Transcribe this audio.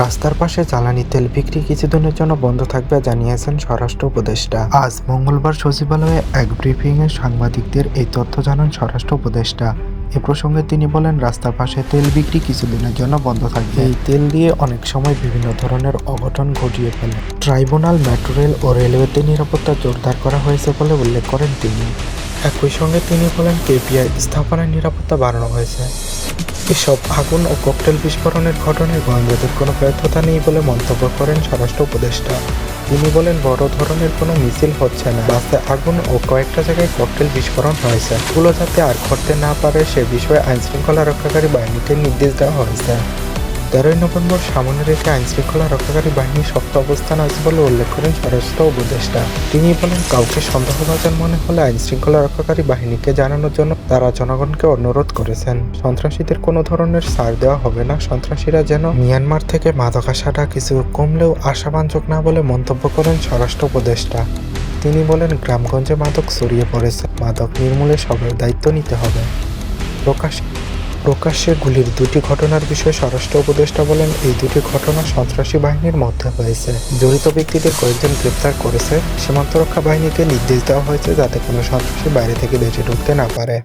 রাস্তার পাশে জ্বালানি তেল বিক্রি কিছুদিনের জন্য বন্ধ থাকবে জানিয়েছেন স্বরাষ্ট্র উপদেষ্টা। আজ মঙ্গলবার সচিবালয়ে এক ব্রিফিংয়ে সাংবাদিকদের এই তথ্য জানান স্বরাষ্ট্র উপদেষ্টা। এ প্রসঙ্গে তিনি বলেন, রাস্তার পাশে তেল বিক্রি কিছুদিনের জন্য বন্ধ থাকবে। এই তেল দিয়ে অনেক সময় বিভিন্ন ধরনের অঘটন ঘটিয়ে ফেলে। ট্রাইব্যুনাল, মেট্রো রেল ও রেলওয়েতে নিরাপত্তা জোরদার করা হয়েছে বলে উল্লেখ করেন তিনি। একই সঙ্গে তিনি বলেন, কেপিআই স্থাপনায় নিরাপত্তা বাড়ানো হয়েছে। এসব আগুন ও ককটেল বিস্ফোরণের ঘটনায় গোয়েন্দাদের কোনো ব্যর্থতা নেই বলে মন্তব্য করেন স্বরাষ্ট্র উপদেষ্টা। তিনি বলেন, বড় ধরনের কোনো মিছিল হচ্ছে না। বাসে আগুন ও কয়েকটা জায়গায় ককটেল বিস্ফোরণ হয়েছে। এগুলো যাতে আর ঘটতে না পারে সে বিষয়ে আইনশৃঙ্খলা রক্ষাকারী বাহিনীকে নির্দেশ দেওয়া হয়েছে। তেরোই নভেম্বর সামনে রেখে আইনশৃঙ্খলা রক্ষাকারী বাহিনী শক্ত অবস্থান আছে বলে উল্লেখ করেন স্বরাষ্ট্র উপদেষ্টা। তিনি বলেন, কাউকে সন্দেহভাজন মনে হলে আইনশৃঙ্খলা রক্ষাকারী বাহিনীকে জানানোর জন্য তারা জনগণকে অনুরোধ করেছেন। সন্ত্রাসীদের কোনো ধরনের ছাড় দেওয়া হবে না। সন্ত্রাসীরা যেন মিয়ানমার থেকে মাদক আসাটা কিছু কমলেও আশাবাঞ্চক না বলে মন্তব্য করেন স্বরাষ্ট্র উপদেষ্টা। তিনি বলেন, গ্রামগঞ্জে মাদক ছড়িয়ে পড়েছে। মাদক নির্মূলে সবার দায়িত্ব নিতে হবে। প্রকাশ প্রকাশ্যে গুলির দুটি ঘটনার বিষয়ে স্বরাষ্ট্র উপদেষ্টা বলেন, এই দুটি ঘটনা সন্ত্রাসী বাহিনীর মধ্যে হয়েছে। জড়িত ব্যক্তিদের কয়েকজন গ্রেপ্তার করেছে। সীমান্ত রক্ষা বাহিনীকে নির্দেশ দেওয়া হয়েছে যাতে কোনো সন্ত্রাসী বাইরে থেকে বেঁচে ঢুকতে না পারে।